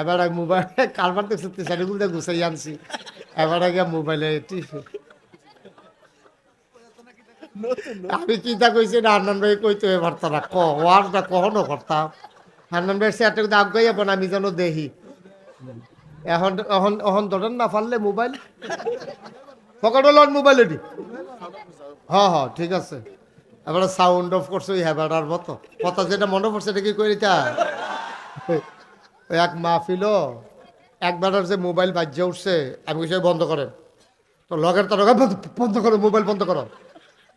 এবার মোবাইলে কারবার দেখছি শাড়িগুলো গুছাই আনছি। এবার আগে মোবাইলে টিপে। আমি চিন্তা কইছি না হান্নান ভাই কইতে পারতাম না, ক ওয়ারটা কখনো করতাম হান্নান ভাই চেয়ারটা কিন্তু আগাই যাবেন আমি যেন দেখি এখন এখন এখন ধরেন না পারলে মোবাইল পকেটে লন মোবাইল এটি হ্যাঁ হ্যাঁ ঠিক আছে। এবার সাউন্ড অফ করছ ওই হ্যাবাটার মতো কথা যেটা মনে পড়ছে, এটা কি করি তা ওই এক মাহফিল একবার যে মোবাইল বাজ্যে উঠছে, আমি কিছু বন্ধ করেন তো লগের তার বন্ধ করো, মোবাইল বন্ধ করো।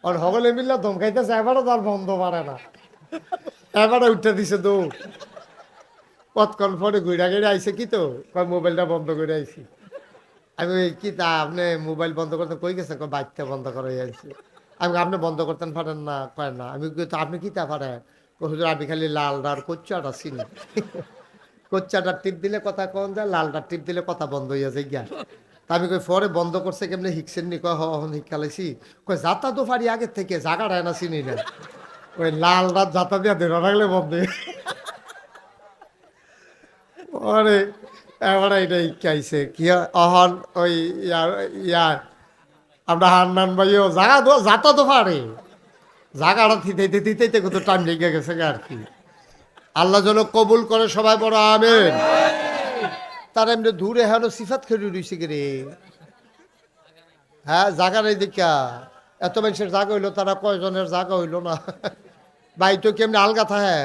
আর সকলে মিললে ধমকাইতেছে, এবারও তার বন্ধ পারে না। এবারে উঠে দিছে তো কতক্ষণ পরে ঘুরা গেড়ে আইছে কি তো? কয়, মোবাইলটা বন্ধ করে আইছি। আমি কি তা, আপনি মোবাইল বন্ধ করতে কই গেছেন? কয় বাইকটা বন্ধ করে আইছি। আমি আপনি বন্ধ করতেন পারেন না? কয়, না। আমি তো আপনি কি তা পারেন? হুজুর, আমি খালি লাল ডার কচ্চাটা চিনি। কচ্চাটা টিপ দিলে কথা কন যায় লালটা টিপ দিলে কথা বন্ধ হইয়া যায় গিয়া। আমি কই পরে বন্ধ করছে কেমনে হিকসেন নি? কয় হন হিকালাইছি কয়, যাতা তো পারি আগে থেকে জাগাটা না চিনি না। ওই লাল রাত যাতা দিয়া ধরে রাখলে বন্ধ পরে এবার এটা ইকাইছে কি অহন ওই ইয়ার আমরা হান্নান ভাইও, জাগা তো, যাতা তো পারে। জাগাটা থিতে থিতে কত টাইম লেগে গেছে আর কি। আল্লাহ যেন কবুল করে সবাই বড় আমেন। তার এমনি দূরে হেন সিফাত খেলি রইছে কি রে হ্যাঁ জাগা নেই দেখা। এত মানুষের জাগা হইল তারা কয়জনের জাগা হইল না? ভাই তো কেমনি আলগা থাকে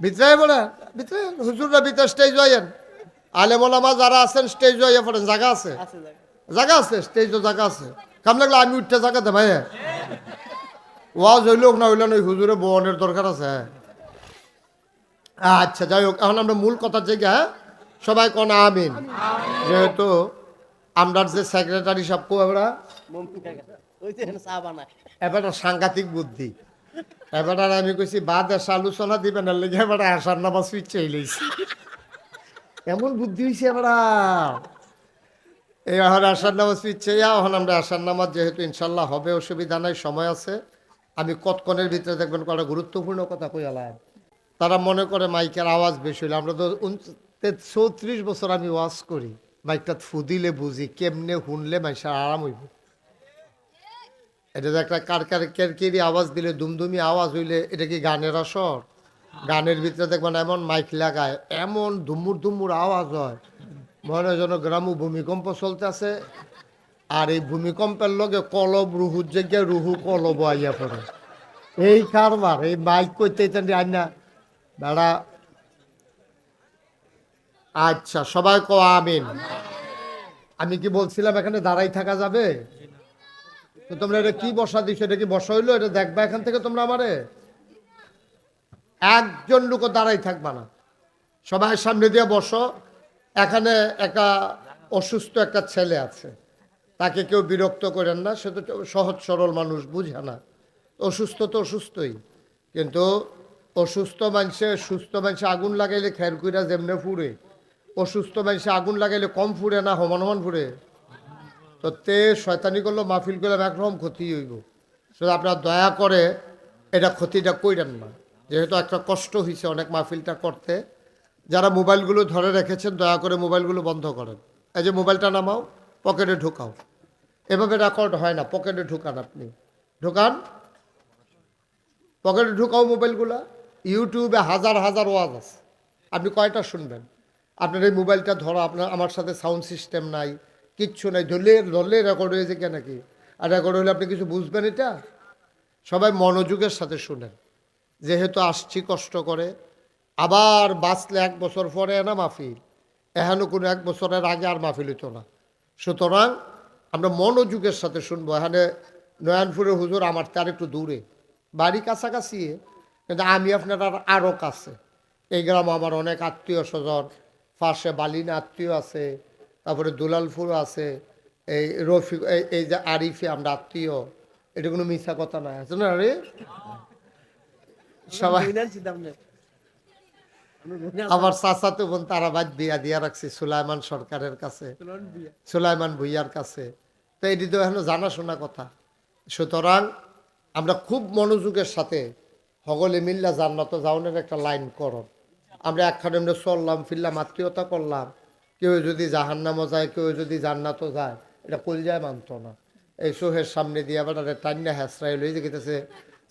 ভিতরে বলে ভিতরে হুজুররা ভিতরে স্টেজ হইয়েন আলেমলামা যারা আছেন স্টেজ হইয়া পড়েন। জায়গা আছে? জায়গা আছে? স্টেজও জায়গা আছে। কাম লাগল আমি উঠতে জায়গা দে ভাই। ওয়াজ হইল না হইল না ওই হুজুরে বনের দরকার আছে। আচ্ছা যাই হোক, এখন আমরা মূল কথার জায়গা? সবাই কোন আমিন? যেহেতু আমরা যে সেক্রেটারি সব কো আমরা? এবার সাংঘাতিক বুদ্ধি। এবার আমি কইছি, বাদ এসে আলোচনা দিবেন না লেগে এবার আসার নামাজ ফিরছে লইছি। এমন বুদ্ধি হয়েছে এবার এই এখন আসার নামাজ ফিরছে এখন আমরা আসার নামাজ যেহেতু ইনশাল্লাহ হবে, অসুবিধা নাই, সময় আছে। আমি কতক্ষণের ভিতরে দেখবেন কটা গুরুত্বপূর্ণ কথা কইয়ালাম তারা মনে করে মাইকের আওয়াজ বেশি হইলে। আমরা তো চৌত্রিশ বছর আমি ওয়াজ করি। মাইকটা ফুদিলে বুঝি, কেমনে শুনলে মাইসের আরাম হইব। এটা যে একটা কার কার কেরকেরি আওয়াজ দিলে, দুমদুমি আওয়াজ হইলে, এটা কি গানের আসর? গানের ভিতরে দেখবেন এমন মাইক লাগায়, এমন ধুমুর ধুমুর আওয়াজ হয়। মনে হয় যেন গ্রামু ভূমিকম্প চলতে আছে আর এই ভূমিকম্পের লগে কলব রুহুর জায়গায় রুহু কলব আইয়া পড়ে। এই কারবার, এই মাইক করতে আইনা বেড়া আচ্ছা সবাই ক আমিন। আমি কি বলছিলাম এখানে দাঁড়াই থাকা যাবে? তো তোমরা এটা কি বসা দিছো? এটা কি বসা হইল? এটা দেখবা এখান থেকে তোমরা আমারে? একজন লোকও দাঁড়াই থাকবা না। সবাই সামনে দিয়ে বসো। এখানে একটা অসুস্থ একটা ছেলে আছে। তাকে কেউ বিরক্ত করেন না। সে তো সহজ সরল মানুষ, বুঝে না। অসুস্থ তো অসুস্থই। কিন্তু অসুস্থ মানুষে সুস্থ মানুষে আগুন লাগাইলে খের কুইরা যেমনে ফুরে অসুস্থ মানুষে আগুন লাগাইলে কম ফুরে না, সমান সমান ফুরে তো তে শয়তানি করল, মাহফিল করলাম একরকম ক্ষতি হইব। শুধু আপনার দয়া করে এটা ক্ষতিটা কইরেন না। যেহেতু একটা কষ্ট হয়েছে অনেক মাহফিলটা করতে। যারা মোবাইলগুলো ধরে রেখেছেন, দয়া করে মোবাইলগুলো বন্ধ করেন। এই যে মোবাইলটা নামাও, পকেটে ঢুকাও। এভাবে রেকর্ড হয় না, পকেটে ঢুকান আপনি। ঢুকান। পকেটে ঢুকাও মোবাইলগুলা। ইউটিউবে হাজার হাজার ওয়াজ আছে। আপনি কয়টা শুনবেন? আপনার এই মোবাইলটা ধরো, আপনার, আমার সাথে সাউন্ড সিস্টেম নাই, কিচ্ছু নাই, ধরলে ধরলে রেকর্ড হয়েছে কেন কি আর রেকর্ড হলে আপনি কিছু বুঝবেন এটা? সবাই মনোযোগের সাথে শুনেন। যেহেতু আসছি, কষ্ট করে, আবার বাঁচলে এক বছর পরে না মাহফিল? এখানে কোনো এক বছরের আগে আর মাহফিল হতো না। সুতরাং আমরা মনোযোগের সাথে শুনব। এখানে নয়নপুরের হুজুর আমার তার একটু দূরে। বাড়ি কাছাকাছি কিন্তু আমি আপনার আর আরও কাছে। এই গ্রামে আমার অনেক আত্মীয় স্বজন, পাশে বালিনা আত্মীয় আছে, তারপরে দুলালপুর আছে, এই রফিক, এই যে আরিফে আমরা আত্মীয়, এটা কোনো মিথ্যা কথা নয়, আছে না রে সবাই আমার চাচাতো বোন তারাবাদ বিয়া দিয়া রাখছি সুলাইমান সরকারের কাছে, সুলাইমান ভুইয়ার কাছে। তো এটি তো এখন জানাশোনা কথা। সুতরাং আমরা খুব মনোযোগের সাথে হগলে মিল্লা জান্নাত জাউনের একটা লাইন করন আমরা একখানে এমনি চললাম, ফিরলাম, আত্মীয়তা করলাম। কেউ যদি জাহান্নামও যায়, কেউ যদি জান্নাতও যায়, এটা কলজায় মানত না। এই সোহের সামনে দিয়ে আবার টান্না হ্যাসরাই লই যে গেতেছে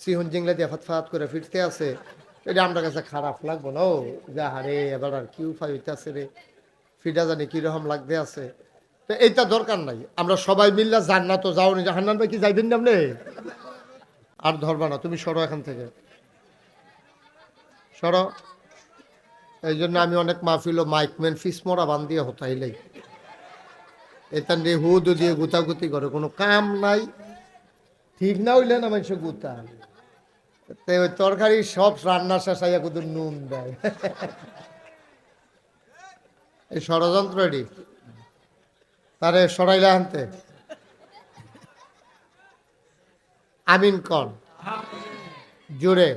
সিহন জিংলা দিয়ে ফাত ফাত করে ফিরতে আছে। এটা আমার কাছে খারাপ লাগবো না ও। যা হারে এবার আর কি উপায় হইতেছে রে? ফিটা জানি কীরকম লাগতে আছে। তো এইটা দরকার নাই। আমরা সবাই মিললে জান্নাত যাও নি জাহান্নান ভাই কি যাইবেন না আপনি? আর ধরবা না, তুমি সরো এখান থেকে। সরো। এই জন্য আমি অনেক মাহফিল ও মাইকম্যান ফিসমরা বান দিয়ে হতাইলাই এটা দিয়ে হুদ দিয়ে গুতাগুতি করে। কোনো কাম নাই। ঠিক না হইলে না মানুষ গুতা ওই তরকারি সব রান্না শেষ আইয়া কুদুর নুন দেয়। এই ষড়যন্ত্র এটি। তারে সরাইলে আনতে। আমিন কন। জোরে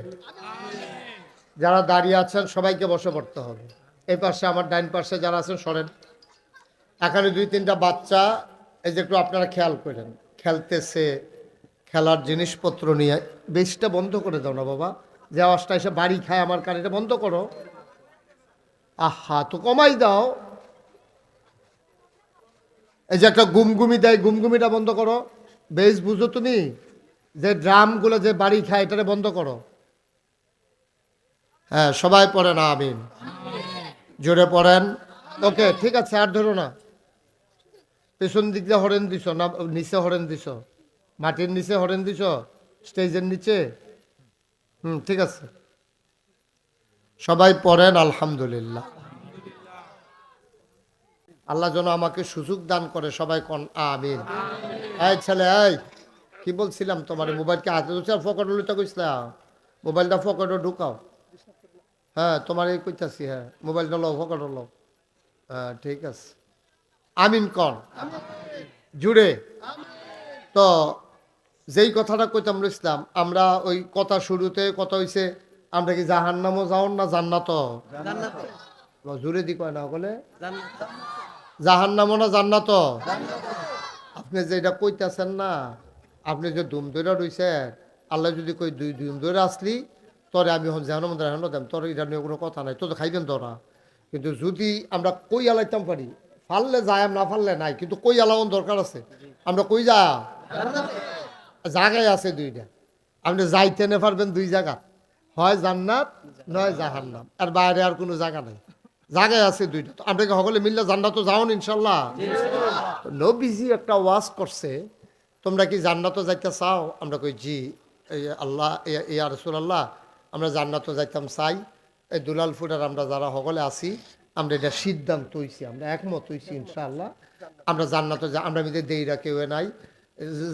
যারা দাঁড়িয়ে আছেন, সবাইকে বসে পড়তে হবে। এই পাশে আমার ডাইন পাশে যারা আছেন, সরেন। এখানে দুই তিনটা বাচ্চা, এই যে একটু আপনারা খেয়াল করেন, খেলতেছে, খেলার জিনিসপত্র নিয়ে। বেশটা বন্ধ করে দাও না বাবা। যে আওয়াজটা এসে বাড়ি খায় আমার কান, এটা বন্ধ করো। আহা, তো কমাই দাও। এই যে একটা গুমগুমি দেয়, গুমগুমিটা বন্ধ করো। বেশ বুঝো তুমি? যে ড্রামগুলো যে বাড়ি খায়, এটারে বন্ধ করো। হ্যাঁ সবাই পড়েন, আমিন। জোরে পড়েন। ওকে, ঠিক আছে, আর ধরো না। পেছন দিক দিয়ে হরেন দিছ না, নিচে হরেন দিছ? মাটির নিচে হরেন দিছ? স্টেজের নিচে? হুম, ঠিক আছে। সবাই পড়েন, আলহামদুলিল্লাহ। আল্লাহ যেন আমাকে সুযোগ দান করে, সবাই কন, আমিন। এই ছেলে, এই, কি বলছিলাম তোমার? মোবাইলকে হাতে ধরছে ফকট লইতে কইছিলাম মোবাইলটা ফকটে ঢুকাও। হ্যাঁ তোমার এই কইতাছি হ্যাঁ মোবাইলটা লো ফকট লো হ্যাঁ ঠিক আছে। আমিন কর। জুড়ে। তো যেই কথাটা কইতাম ইসলাম আমরা ওই কথা শুরুতে কথা হইছে আমরা কি জাহান্নামও যাও না জান্নাত জুড়ে দি কয় না বলে জান্নাত জাহান্নামও না জান্নাত আপনি যে এটা কইতাছেন না আপনি যে দুম দৈরা রইছে আল্লাহ যদি কই দুই দুম দৈরা আসলি তরে আমি হন জাহান্ন মন্দির হানো দেম, তোর এটা নিয়ে কোনো কথা নাই তো তো খাইবেন তোরা। কিন্তু যদি আমরা কই আলাইতাম পারি, ফাললে যায় না ফাললে নাই, কিন্তু কই আলাওন দরকার আছে? আমরা কই যা? জায়গায় আছে দুইটা। আপনি যাইতে নে পারবেন দুই জায়গা, হয় জান্নাত, নয় জাহান্নাম। আর বাইরে আর কোনো জায়গা নাই। জায়গায় আছে দুইটা। তো আপনাকে সকলে মিললে জান্নাত যাওন ইনশাল্লাহ নবীজি একটা ওয়াজ করছে, তোমরা কি জান্নাত যাইতে চাও? আমরা কই, জি আল্লাহ ইয়া রসুল আল্লাহ আমরা জান্নাত যাইতাম, চাই। এই দুলাল ফুটার আমরা যারা সকলে আছি, আমরা এটা সিদ্ধান্ত হইছি, আমরা একমত হইছি, ইনশাআল্লাহ। আমরা জান্নাতে আমরা মিলে দেইরা কেউ নাই।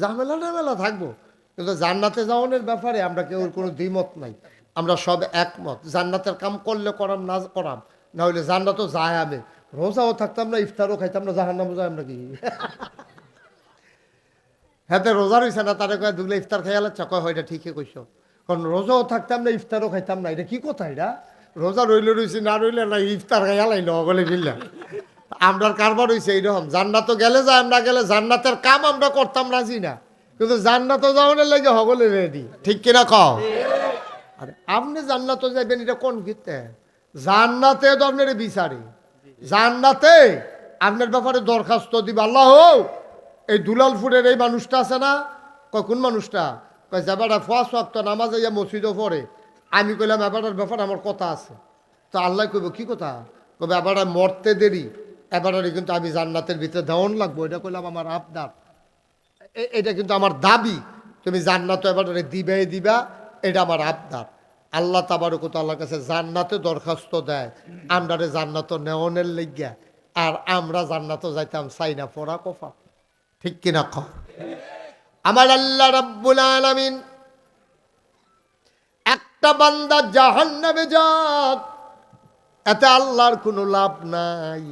ঝামেলা টামেলা থাকব, কিন্তু জান্নাতে যাওয়ানোর ব্যাপারে আমরা কেউ কোনো দ্বিমত নাই। আমরা সব একমত, জান্নাতের কাম করলে করাম, না করাম। না হইলে জান্নাতও যায় আমি। রোজাও থাকতাম না, ইফতারও খাইতাম না, জাহান্নামও যায় আমরা কি? হ্যাঁ রোজা রয়েছে না, তারে কয় দুগুলো ইফতার খাইয়া লাগছে কয়, হয় এটা ঠিকই কইস কারণ রোজাও থাকতাম না, ইফতারও খাইতাম না। এটা কি কথা এটা? রোজা রইলে রয়েছে না রইলে না ইফতার খাইয়া লাইল বলে মিললাম আমরার কারবার হয়েছে এইরকম। জান্নাতও গেলে যায়, আমরা গেলে জান্নাতের কাম আমরা করতাম, রাজি না। কিন্তু জান্নাতও যাওয়ানোর লাগে হগলে রেডি। ঠিক কিনা কও? আরে, আপনি জান্নাতও যাবেন এটা কোন গীতে? জান্নাতে তো আপনার বিচারে। জান্নাতে আপনার ব্যাপারে দরখাস্ত দিবা। আল্লাহ, এই দুলালপুরের এই মানুষটা আছে না? কখন মানুষটা? কয় যাবাটা ফাঁস ওয়াক্ত, নামাজ ইয়া মসজিদও পড়ে। আমি কইলাম, এবারের ব্যাপারে আমার কথা আছে। তো আল্লাহ কইব, কি কথা? কবে এবারে মরতে দেরি। এবারে কিন্তু আমি জান্নাতের ভিতরে দেওয়ান লাগবো। এটা কইলাম আমার এ- এটা কিন্তু আমার দাবি। তুমি জান্নাত এবারে দিবে দিবা, এটা আমার আবদার। আল্লাহ তাবারকত আল্লাহর কাছে জান্নাতে দরখাস্ত দেয়, আমরা জান্নাত নেওয়ানের লেগিয়া। আর আমরা জান্নাত যাইতাম চাই না পড়া কফা। ঠিক কিনা খ আমার আল্লাহ রাব্বুল আলামিন একটা বান্দা জাহান নামে যাক, এতে আল্লাহর কোনো লাভ নাই।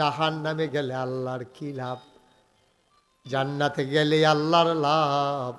জাহান নামে গেলে আল্লাহর কি লাভ? জান্নাতে গেলে আল্লাহর লাভ।